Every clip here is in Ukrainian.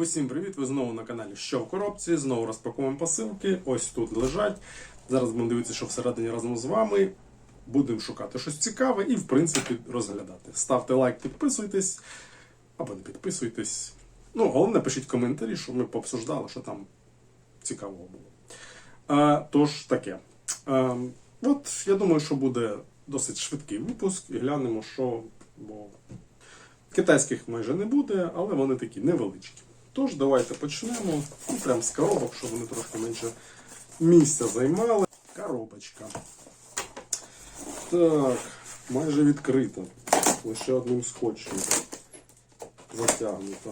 Усім привіт! Ви знову на каналі Що в коробці. Знову розпакуємо посилки. Ось тут лежать. Зараз будемо дивитися, що всередині разом з вами. Будемо шукати щось цікаве і, в принципі, розглядати. Ставте лайк, підписуйтесь або не підписуйтесь. Ну, головне, пишіть коментарі, щоб ми пообсуждали, що там цікавого було. А, тож таке. А, от я думаю, що буде досить швидкий випуск і глянемо, що. Бо Китайських майже не буде, але вони такі невеличкі. Тож, давайте почнемо. Ну, прям з коробок, щоб вони трошки менше місця займали. Коробочка. Так, майже відкрита. Лише одним скотчем затягнута.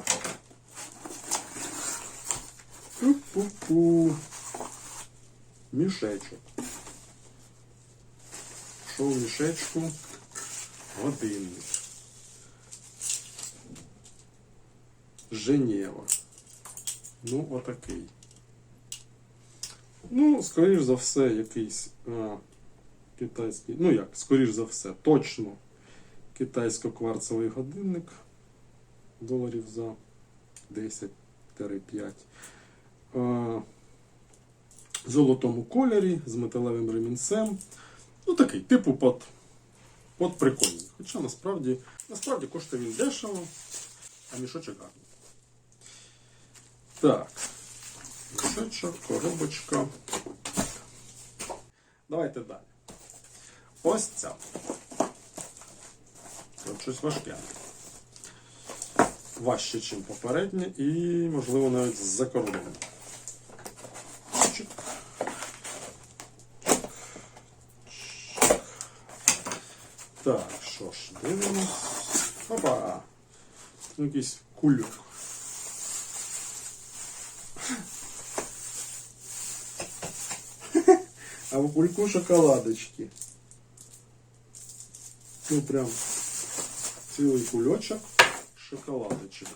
Пу-пу-пу. Мішечок. Що в мішечку? Годинник. Женєва. Ну, отакий. Ну, скоріш за все, якийсь а, китайський. Ну як, скоріш за все, точно китайсько-кварцевий годинник. Доларів за 10-5. А, в золотому кольорі з металевим ремінцем. Ну, такий, типу, под, под прикольний. Хоча насправді, насправді коштує він дешево, а мішочок гарний. Так. Мішечок, коробочка. Давайте далі. Ось ця. Тут щось важке. Важче, ніж попереднє, і, можливо, навіть з-за кордону. Так, що ж, дивимось. Опа! Якийсь кульок. А в кульку шоколадочки. Ну прям цілий кульочок шоколадочок.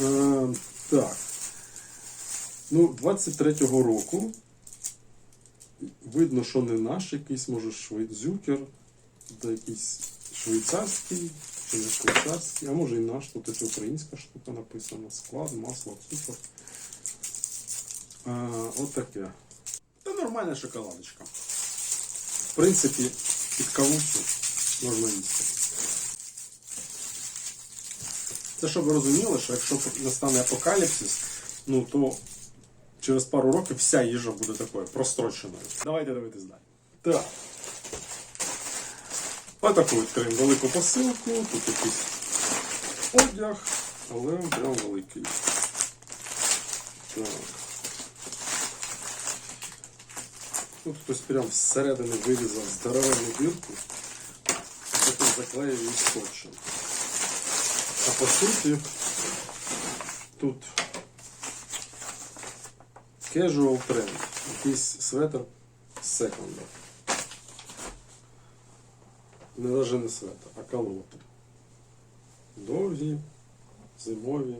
Е, так. Ну, 23-го року. Видно, що не наш якийсь, може, швейцюкер, да якийсь швейцарський, чи не швейцарський, а може і наш, тут ось українська штука написана. Склад, масло, цукор. А, от таке. Та нормальна шоколадочка. В принципі, під кавусю можна їсти. Це щоб ви розуміли, що якщо настане апокаліпсис, ну то через пару років вся їжа буде такою простроченою. Давайте дивитись далі. Так. Отаку відкриємо велику посилку. Тут якийсь одяг, але прям великий. Так. Тут хтось прям зсередини вирізав здоровенну дірку, потім заклеїв її скотчем. А по суті тут casual тренд, якийсь светр з секонда. Не навіть не светр, а колоти. Довгі, зимові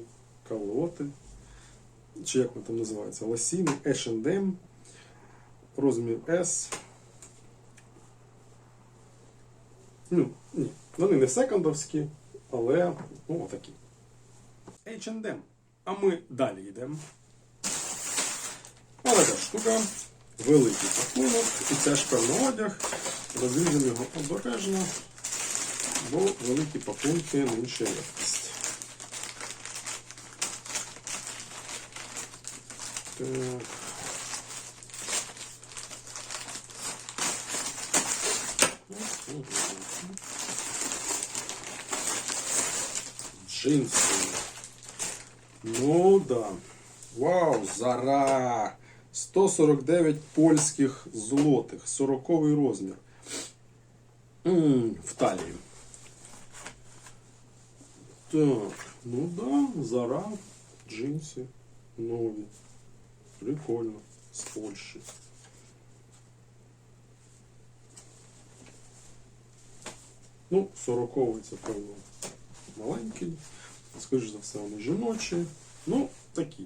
колоти. Чи як вони там називаються? Лосіни, H&M розмір S. Ну, ні, вони не секондовські, але ну, отакі. H&M. А ми далі йдемо. Але та штука. Великий пакунок. І це ж певно одяг. Розріжемо його обережно, бо великі пакунки менша якість. Так. Джинсы. Ну да. Вау, зара! 149 польських злотих, 40 розмір. В талії. Так, ну да, зара, джинси нові. Прикольно. З Польщі. Ну, 40 це певно маленький. Скоріше за все, вони жіночі. Ну, такі.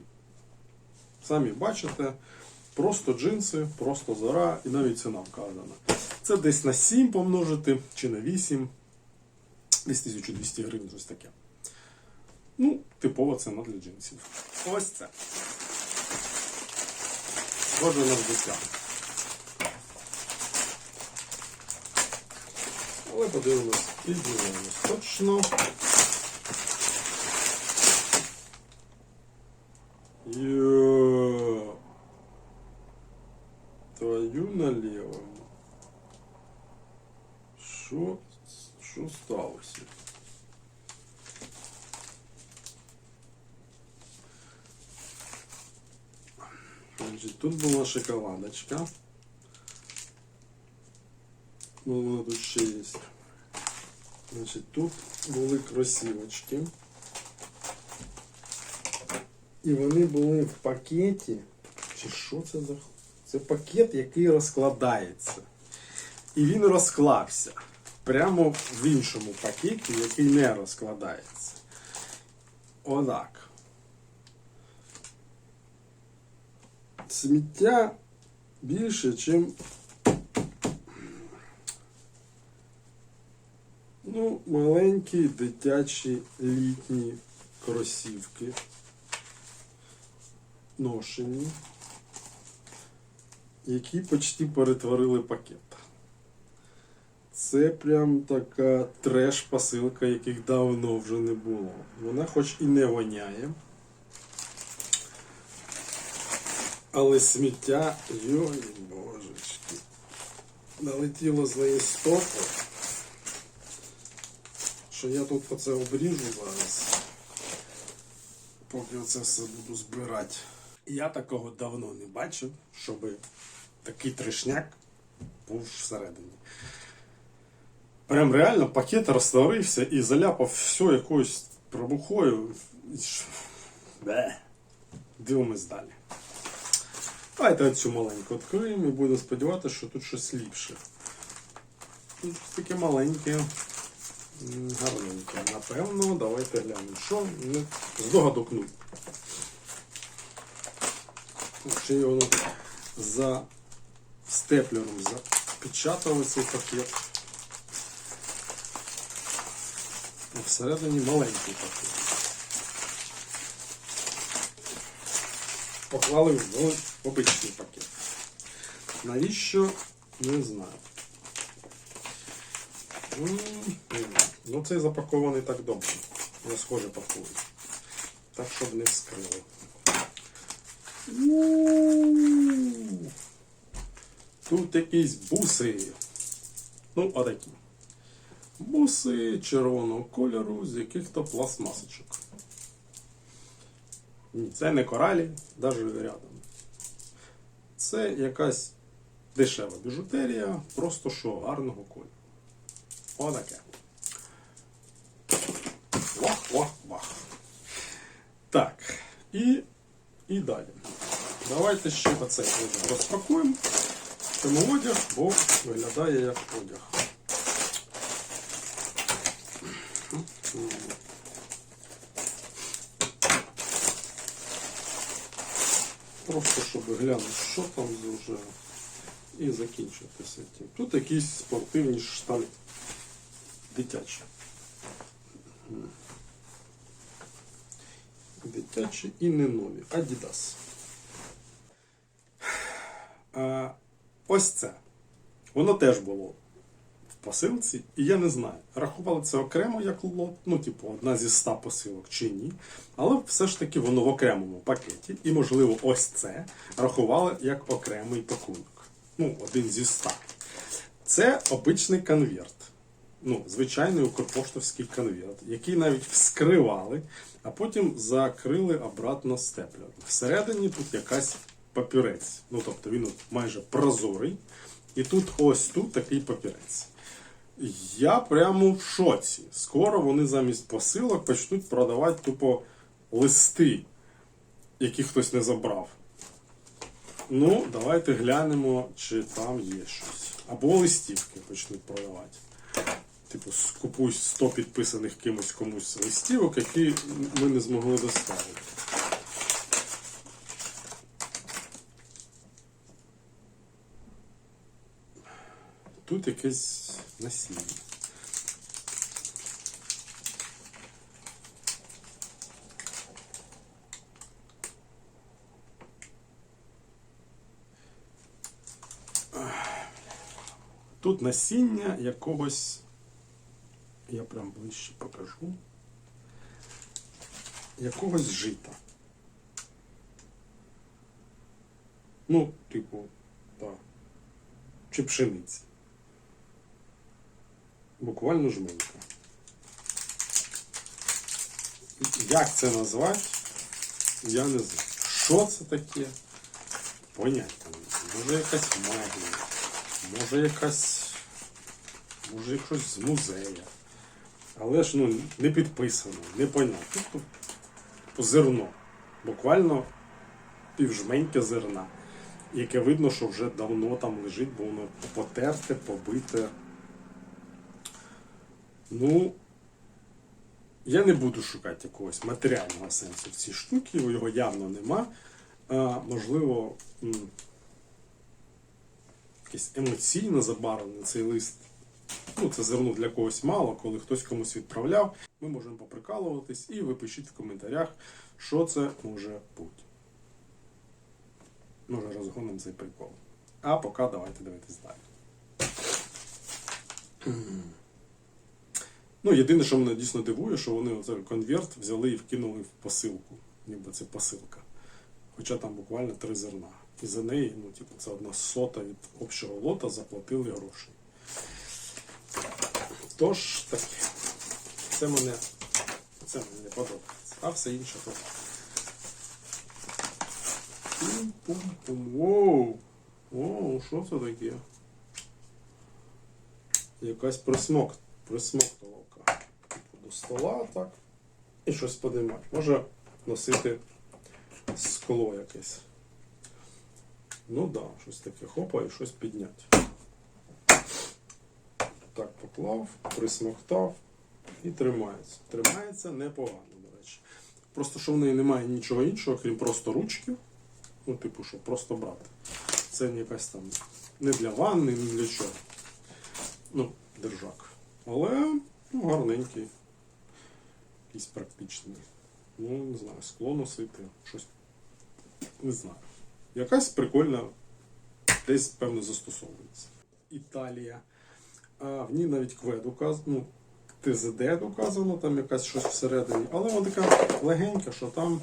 Самі бачите, просто джинси, просто зара і навіть ціна вказана. Це десь на 7 помножити чи на 8. Десь 1200 гривень, щось таке. Ну, типова ціна для джинсів. Ось це. Схоже на взуття. Але подивимось і дізнаємось точно. Йо. Твою налево. Що? Що сталося? Значить, тут була шоколадочка. Ну, вона ще є. Значить, тут були кросівочки. І вони були в пакеті. Чи що це за. Це пакет, який розкладається. І він розклався. Прямо в іншому пакеті, який не розкладається. Отак. Сміття більше, ніж ну, маленькі дитячі літні кросівки. Ношені, які почти перетворили пакет. Це прям така треш-посилка, яких давно вже не було. Вона хоч і не воняє. Але сміття, йой, божечки, налетіло з неї стопу, що я тут оце обріжу зараз, поки оце все буду збирати. Я такого давно не бачив, щоб такий трешняк був всередині. Прям реально пакет розтворився і заляпав все якоюсь пробухою. Бе. Дивимось далі. Давайте цю маленьку відкриємо і будемо сподіватися, що тут щось ліпше. Тут таке маленьке, м, гарненьке. Напевно, давайте глянемо, що здогадок ну. Ще воно за степлером запечатали цей пакет. Всередині маленький пакет. Поклали в обичний пакет. Навіщо? Не знаю. Ну цей запакований так добре. Не схоже пакують. Так, щоб не вскрили. Тут якісь буси. Ну, отакі. Буси червоного кольору з яких-то пластмасочок. Ні, це не коралі, навіть рядом. Це якась дешева біжутерія, просто що гарного кольору. Отаке. Вах, вах, вах. Так. І, і далі. Давайте ще оцей одяг розпакуємо. Цьому одяг, бо виглядає як одяг. Просто щоб глянути, що там вже. І закінчити з. Тут якісь спортивні штани. Дитячі. М. Дитячі і не нові. Adidas. А, ось це. Воно теж було в посилці, і я не знаю, рахували це окремо як лот, ну, типу, одна зі ста посилок чи ні. Але все ж таки воно в окремому пакеті, і, можливо, ось це рахували як окремий пакунок. Ну, один зі ста. Це обичний конверт. Ну, звичайний укрпоштовський конверт, який навіть вскривали, а потім закрили обратно степлером. Всередині тут якась папірець. Ну, тобто він майже прозорий. І тут ось тут такий папірець. Я прямо в шоці. Скоро вони замість посилок почнуть продавати тупо листи, які хтось не забрав. Ну, давайте глянемо, чи там є щось. Або листівки почнуть продавати. Типу, скупуй 100 підписаних кимось комусь листівок, які ми не змогли доставити. Тут якесь насіння. Тут насіння якогось я прям ближче покажу. Якогось жита. Ну, типу, так. Чи пшениці. Буквально жменька. Як це назвати? Я не знаю. Що це таке? Поняття. Може якась магія. Може якась. Може якось з музею. Але ж ну, не підписано, не понятно. Типу, зерно. Буквально півжменьке зерна. Яке видно, що вже давно там лежить, бо воно потерте, побите. Ну, я не буду шукати якогось матеріального сенсу в цій штуці, його явно нема. А, можливо, якесь емоційно забарвлений цей лист. Ну, це зерно для когось мало, коли хтось комусь відправляв. Ми можемо поприкалуватись і ви пишіть в коментарях, що це може бути. Може розгонимо цей прикол. А поки давайте дивитись далі. Ну, єдине, що мене дійсно дивує, що вони оцей конверт взяли і вкинули в посилку. Ніби це посилка. Хоча там буквально три зерна. І за неї, ну, типу, це одна сота від общого лота заплатили гроші. Тож таке. Це мене, це мені не подобається. А все інше то. Пум-пум-пум. Воу! Воу, що це таке? Якась присмок, присмоктувалка. Типу до стола так. І щось подимати. Може носити скло якесь. Ну да, щось таке хопа і щось підняти. Так поклав, присмоктав і тримається. Тримається непогано, до речі. Просто що в неї немає нічого іншого, крім просто ручки. Ну, типу, що просто брати. Це якась там не для ванни, не для чого. Ну, держак. Але ну, гарненький. Якийсь практичний. Ну, не знаю, скло носити, щось. Не знаю. Якась прикольна, десь, певно, застосовується. Італія. А в ній навіть квед указано, ну, ТЗД указано, там якась щось всередині. Але вона така легенька, що там.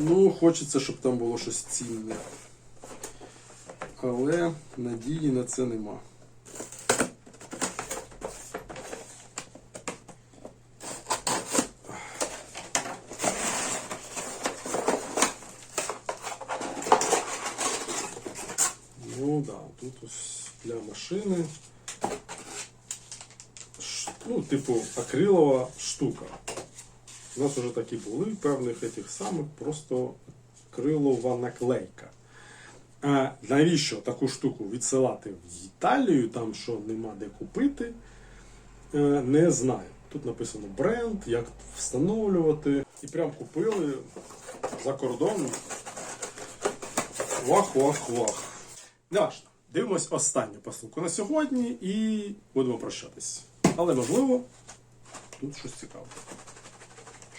Ну, хочеться, щоб там було щось цінне. Але надії на це нема. Ну да, тут ось для машини. Ну, типу, акрилова штука. У нас вже такі були певних этих самих, просто акрилова наклейка. А навіщо таку штуку відсилати в Італію, там що нема де купити, е, не знаю. Тут написано бренд, як встановлювати. І прям купили за кордоном. Вах-вах-вах. Неважно. Дивимось останню посилку на сьогодні і будемо прощатись. Але можливо, тут щось цікаве.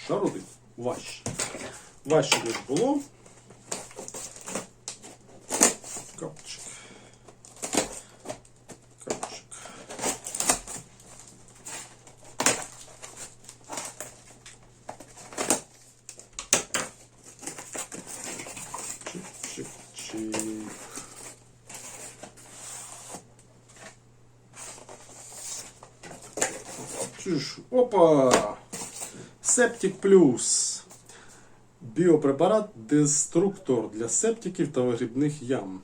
Шаруди. Важче. Важче, ніж було. 12 біопрепарат деструктор для септиків та вигрібних ям.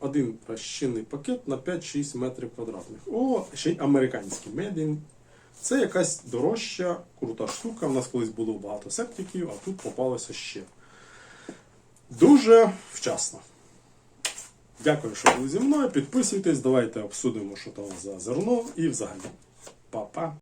Один розчинний пакет на 5-6 метрів квадратних. О, ще й американський медін. Це якась дорожча, крута штука. У нас колись було багато септиків, а тут попалося ще. Дуже вчасно. Дякую, що були зі мною. Підписуйтесь, давайте обсудимо, що там за зерно і взагалі. Па-па!